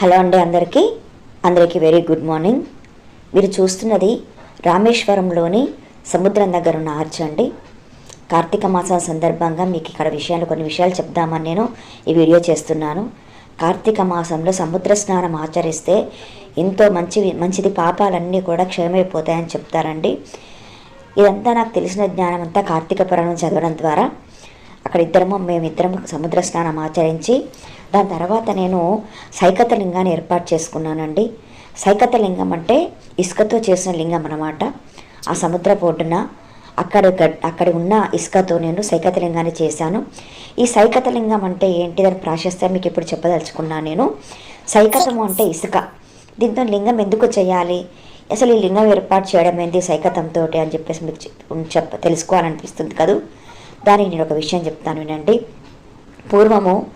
Hello అండి అందరికీ. అందరికీ వెరీ గుడ్ మార్నింగ్. మీరు చూస్తున్నది రామేశ్వరంలోని సముద్రం దగ్గర ఉన్న ఆర్చ్ అండి. కార్తీక మాసం సందర్భంగా మీకు ఇక్కడ విషయాలు కొన్ని విషయాలు చెప్దామని నేను ఈ వీడియో చేస్తున్నాను. కార్తీక మాసంలో సముద్ర స్నానం ఆచరిస్తే ఎంతో మంచి మంచిది పాపాలన్నీ కూడా క్షయమైపోతాయని చెప్తారండి. ఇదంతా నాకు తెలిసిన జ్ఞానం అంతా కార్తీక పురాణం చదవడం ద్వారా అక్కడ ఇద్దరము మేమిద్దరం సముద్ర స్నానం ఆచరించి దాని తర్వాత నేను సైకత లింగాన్ని ఏర్పాటు చేసుకున్నానండి. సైకత లింగం అంటే ఇసుకతో చేసిన లింగం అన్నమాట. ఆ సముద్ర ఒడ్డున అక్కడ అక్కడ ఉన్న ఇసుకతో నేను సైకత లింగాన్ని చేశాను. ఈ సైకత లింగం అంటే ఏంటిదని ప్రాశస్త్యం మీకు ఇప్పుడు చెప్పదలుచుకున్నాను నేను. సైకతము అంటే ఇసుక. దీంతో లింగం ఎందుకు చేయాలి? అసలు ఈ లింగం ఏర్పాటు చేయడం ఏంటి సైకతంతో అని చెప్పేసి మీకు చెప్- చెప్ప తెలుసుకోవాలనిపిస్తుంది కదూ? దానికి నేను ఒక విషయం చెప్తాను వినండి. పూర్వము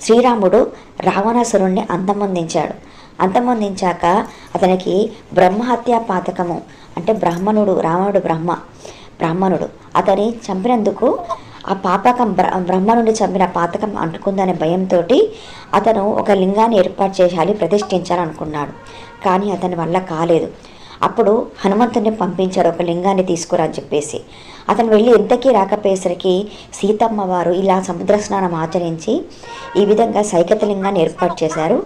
శ్రీరాముడు రావణాసురుణ్ణి అంతమొందించాడు. అంతమొందించాక అతనికి బ్రహ్మహత్యా పాతకము అంటే బ్రాహ్మణుడు రావణుడు బ్రహ్మ బ్రాహ్మణుడు. అతని చంపినందుకు ఆ పాపకం బ్ర బ్రహ్మనుడి చంపిన పాతకం అంటుకుందనే భయంతో అతను ఒక లింగాన్ని ఏర్పాటు చేయాలి ప్రతిష్ఠించాలనుకున్నాడు. కానీ అతని వల్ల కాలేదు. అప్పుడు హనుమంతుని పంపించారు ఒక లింగాన్ని తీసుకురా అని చెప్పేసి. అతను వెళ్ళి ఎంతకీ రాకపోయేసరికి సీతమ్మ వారు ఇలా సముద్ర స్నానం ఆచరించి ఈ విధంగా సైకత లింగాన్ని ఏర్పాటు చేశారు.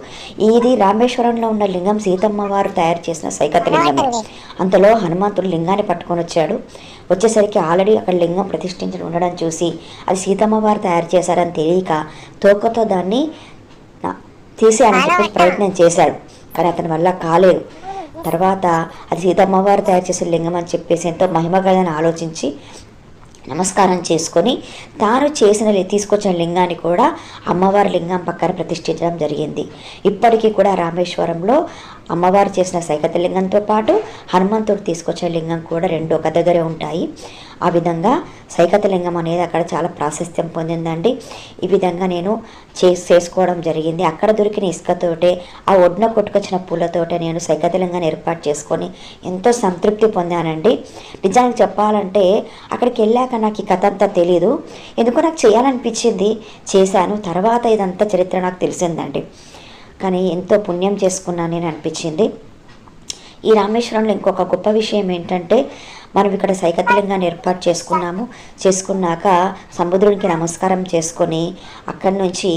ఇది రామేశ్వరంలో ఉన్న లింగం సీతమ్మ వారు తయారు చేసిన సైకత లింగమే. అంతలో హనుమంతుడు లింగాన్ని పట్టుకొని వచ్చాడు. వచ్చేసరికి ఆల్రెడీ అక్కడ లింగం ప్రతిష్ఠించడం ఉండడం చూసి అది సీతమ్మ వారు తయారు చేశారని తెలియక తోకతో దాన్ని తీసేయడానికి తీసేయాలని చెప్పేసి ప్రయత్నం చేశాడు. కానీ అతని వల్ల కాలేదు. తర్వాత అది సీతమ్మవారు తయారు చేసే లింగం అని చెప్పేసి ఎంతో మహిమ కదని ఆలోచించి నమస్కారం చేసుకొని తాను చేసిన లి- తీసుకొచ్చిన లింగాన్ని కూడా అమ్మవారి లింగం పక్కన ప్రతిష్ఠించడం జరిగింది. ఇప్పటికీ కూడా రామేశ్వరంలో అమ్మవారు చేసిన సైకత లింగంతో పాటు హనుమంతుడు తీసుకొచ్చిన లింగం కూడా రెండు ఒక దగ్గరే ఉంటాయి. ఆ విధంగా సైకత లింగం అనేది అక్కడ చాలా ప్రాశస్త్యం పొందిందండి. ఈ విధంగా నేను చే చేసుకోవడం జరిగింది. అక్కడ దొరికిన ఇసుకతోటే ఆ ఒడ్న కొట్టుకొచ్చిన పూలతోటే నేను సైకత లింగాన్ని ఏర్పాటు చేసుకొని ఎంతో సంతృప్తి పొందానండి. నిజానికి చెప్పాలంటే అక్కడికి వెళ్ళాక నాకు ఈ కథ అంతా తెలీదు. ఎందుకో నాకు చేయాలనిపించింది. చేశాను. తర్వాత ఇదంతా చరిత్ర నాకు తెలిసిందండి. కానీ ఎంతో పుణ్యం చేసుకున్నాను నేను అనిపించింది. ఈ రామేశ్వరంలో ఇంకొక గొప్ప విషయం ఏంటంటే మనం ఇక్కడ సైకతలింగాన్ని ఏర్పాటు చేసుకున్నాము. చేసుకున్నాక సముద్రునికి నమస్కారం చేసుకొని అక్కడి నుంచి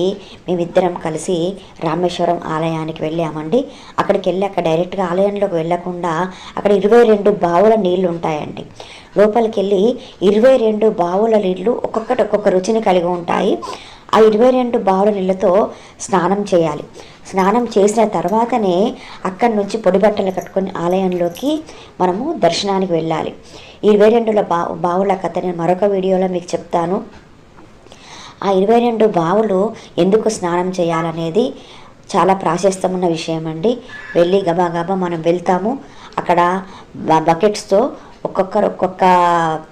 మేమిద్దరం కలిసి రామేశ్వరం ఆలయానికి వెళ్ళామండి. అక్కడికి వెళ్ళి అక్కడ డైరెక్ట్గా ఆలయంలోకి వెళ్ళకుండా అక్కడ ఇరవై రెండు బావుల నీళ్ళు ఉంటాయండి. లోపలికి వెళ్ళి ఇరవై రెండు బావుల నీళ్ళు ఒక్కొక్కటి ఒక్కొక్క రుచిని కలిగి ఉంటాయి. ఆ ఇరవై రెండు బావుల నీళ్ళతో స్నానం చేయాలి. స్నానం చేసిన తర్వాతనే అక్కడి నుంచి పొడి బట్టలు కట్టుకొని ఆలయంలోకి మనము దర్శనానికి వెళ్ళాలి. ఇరవై రెండుల బా బావుల కథ నేను మరొక వీడియోలో మీకు చెప్తాను. ఆ ఇరవై రెండు బావులు ఎందుకు స్నానం చేయాలనేది చాలా ప్రాశస్తం ఉన్న విషయం అండి వెళ్ళి గబాగబా మనం వెళ్తాము. అక్కడ బకెట్స్తో ఒక్కొక్కరు ఒక్కొక్క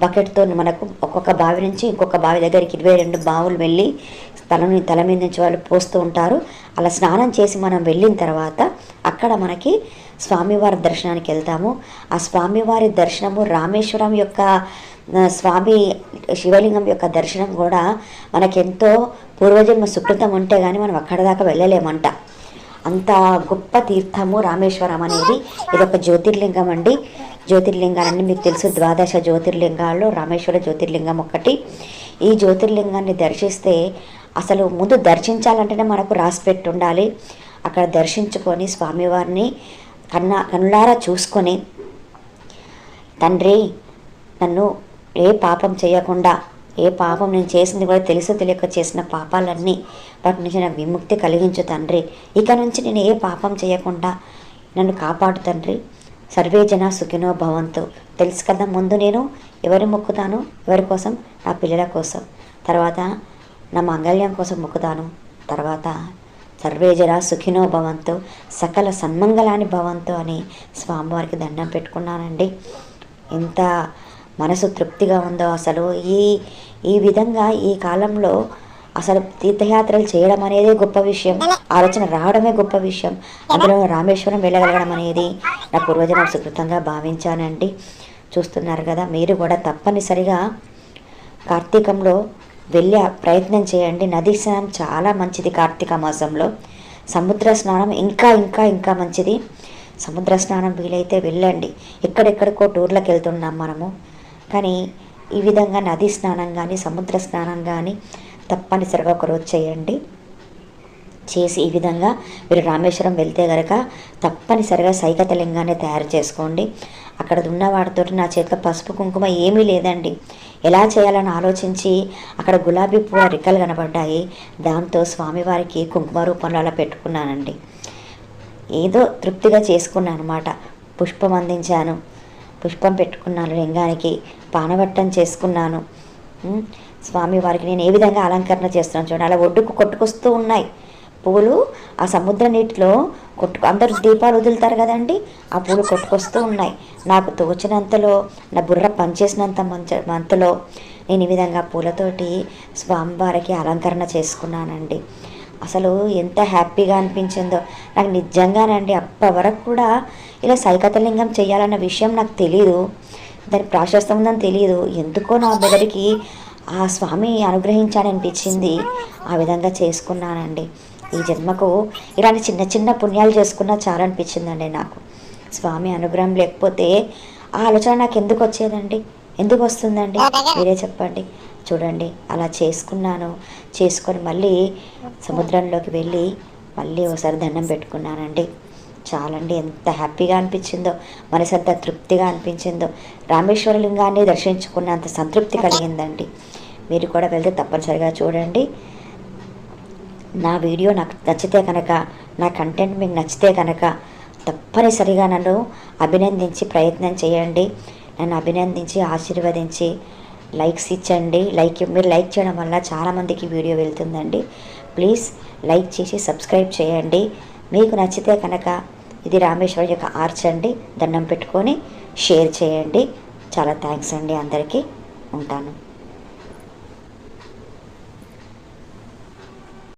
బకెట్తో మనకు ఒక్కొక్క బావి నుంచి ఇంకొక బావి దగ్గరికి ఇరవై రెండు బావులు వెళ్ళి తలని తల మీద నుంచి వాళ్ళు పోస్తూ ఉంటారు. అలా స్నానం చేసి మనం వెళ్ళిన తర్వాత అక్కడ మనకి స్వామివారి దర్శనానికి వెళ్తాము. ఆ స్వామివారి దర్శనము రామేశ్వరం యొక్క స్వామి శివలింగం యొక్క దర్శనం కూడా మనకెంతో పూర్వజన్మ సుకృతం ఉంటే కానీ మనం అక్కడ దాకా వెళ్ళలేమంట. అంత గొప్ప తీర్థము రామేశ్వరం అనేది. ఇది ఒక జ్యోతిర్లింగం అండి. జ్యోతిర్లింగాలన్నీ మీకు తెలుసు. ద్వాదశ జ్యోతిర్లింగాల్లో రామేశ్వర జ్యోతిర్లింగం ఒకటి ఈ జ్యోతిర్లింగాన్ని దర్శిస్తే అసలు ముందు దర్శించాలంటేనే మనకు రాసి పెట్టి ఉండాలి అక్కడ దర్శించుకొని స్వామివారిని కన్నా కనులారా చూసుకొని తండ్రి నన్ను ఏ పాపం చేయకుండా ఏ పాపం నేను చేసింది కూడా తెలుసు తెలియక చేసిన పాపాలన్నీ వాటి నుంచి నాకు విముక్తి కలిగించు తండ్రి. ఇక నుంచి నేను ఏ పాపం చేయకుండా నన్ను కాపాడు తండ్రి. సర్వే జన సుఖినో భవంతు. తెలుసు కదా ముందు నేను ఎవరి మొక్కుతాను? ఎవరి కోసం? నా పిల్లల కోసం. తర్వాత నా మంగళ్యం కోసం మొక్కుతాను. తర్వాత సర్వేజన సుఖినో భవంతు సకల సన్మంగళాని భవంతు అని స్వామివారికి దండం పెట్టుకున్నానండి. ఎంత మనసు తృప్తిగా ఉందో అసలు ఈ ఈ విధంగా ఈ కాలంలో అసలు తీర్థయాత్రలు చేయడం అనేది గొప్ప విషయం. ఆలోచన రావడమే గొప్ప విషయం. అందులో రామేశ్వరం వెళ్ళగలగడం అనేది నా పూర్వజనం సుకృతంగా భావించానండి. చూస్తున్నారు కదా మీరు కూడా తప్పనిసరిగా కార్తీకంలో వెళ్ళే ప్రయత్నం చేయండి. నదీ స్నానం చాలా మంచిది కార్తీక మాసంలో. సముద్ర స్నానం ఇంకా ఇంకా ఇంకా మంచిది. సముద్ర స్నానం వీలైతే వెళ్ళండి. ఎక్కడెక్కడికో టూర్లకు వెళ్తున్నాం మనము. కానీ ఈ విధంగా నది స్నానం కానీ సముద్ర స్నానం కానీ తప్పనిసరిగా ఒకరోజు చేయండి. చేసి ఈ విధంగా మీరు రామేశ్వరం వెళ్తే కనుక తప్పనిసరిగా సైకతలింగాన్ని తయారు చేసుకోండి. అక్కడ ఉన్న వాడితో నా చేతిలో పసుపు కుంకుమ ఏమీ లేదండి. ఎలా చేయాలని ఆలోచించి అక్కడ గులాబీ పూల రిక్కలు కనబడ్డాయి. దాంతో స్వామివారికి కుంకుమ రూపంలో అలా పెట్టుకున్నానండి. ఏదో తృప్తిగా చేసుకున్నాను అనమాట పుష్పం అందించాను. పుష్పం పెట్టుకున్నాను లింగానికి. పానవట్టం చేసుకున్నాను. స్వామివారికి నేను ఏ విధంగా అలంకరణ చేస్తున్నాను చూడండి. అలా ఒడ్డుకు కొట్టుకొస్తూ ఉన్నాయి. పువ్వులు ఆ సముద్ర నీటిలో కొట్టు అందరూ దీపాలు వదులుతారు కదండి. ఆ పూలు కొట్టుకొస్తూ ఉన్నాయి. నాకు తోచినంతలో నా బుర్ర పనిచేసినంత మంచ అంతలో నేను ఈ విధంగా పూలతోటి స్వామివారికి అలంకరణ చేసుకున్నానండి. అసలు ఎంత హ్యాపీగా అనిపించిందో. నాకు నిజంగానండి అప్పటి వరకు కూడా ఇలా సైకతలింగం చేయాలన్న విషయం నాకు తెలియదు దాని ప్రాశస్తం ఉందని తెలియదు ఎందుకో నా మెదడికి ఆ స్వామి అనుగ్రహించాడనిపించింది ఆ విధంగా చేసుకున్నానండి. ఈ జన్మకు ఇలాంటి చిన్న చిన్న పుణ్యాలు చేసుకున్నా చాలా అనిపించిందండి నాకు. స్వామి అనుగ్రహం లేకపోతే ఆ ఆలోచన నాకు ఎందుకు వచ్చేదండి? ఎందుకు వస్తుందండి? మీరే చెప్పండి. చూడండి అలా చేసుకున్నాను. చేసుకొని మళ్ళీ సముద్రంలోకి వెళ్ళి మళ్ళీ ఒకసారి దండం పెట్టుకున్నానండి. చాలండి ఎంత హ్యాపీగా అనిపించిందో మనసు ఎంత తృప్తిగా అనిపించిందో. రామేశ్వర లింగాన్ని దర్శించుకున్నంత సంతృప్తి కలిగిందండి. మీరు కూడా వెళ్తే తప్పనిసరిగా చూడండి. నా వీడియో నాకు నచ్చితే కనుక నా కంటెంట్ మీకు నచ్చితే కనుక తప్పనిసరిగా నన్ను అభినందించి ప్రయత్నం చేయండి. నన్ను అభినందించి ఆశీర్వదించి లైక్స్ ఇచ్చండి. లైక్ మీరు లైక్ చేయడం వల్ల చాలామందికి వీడియో వెళ్తుందండి. ప్లీజ్ లైక్ చేసి సబ్స్క్రైబ్ చేయండి. మీకు నచ్చితే కనుక ఇది రామేశ్వరం యొక్క ఆర్చ్ అండి. దండం పెట్టుకొని షేర్ చేయండి. చాలా థ్యాంక్స్ అండి అందరికీ. ఉంటాను.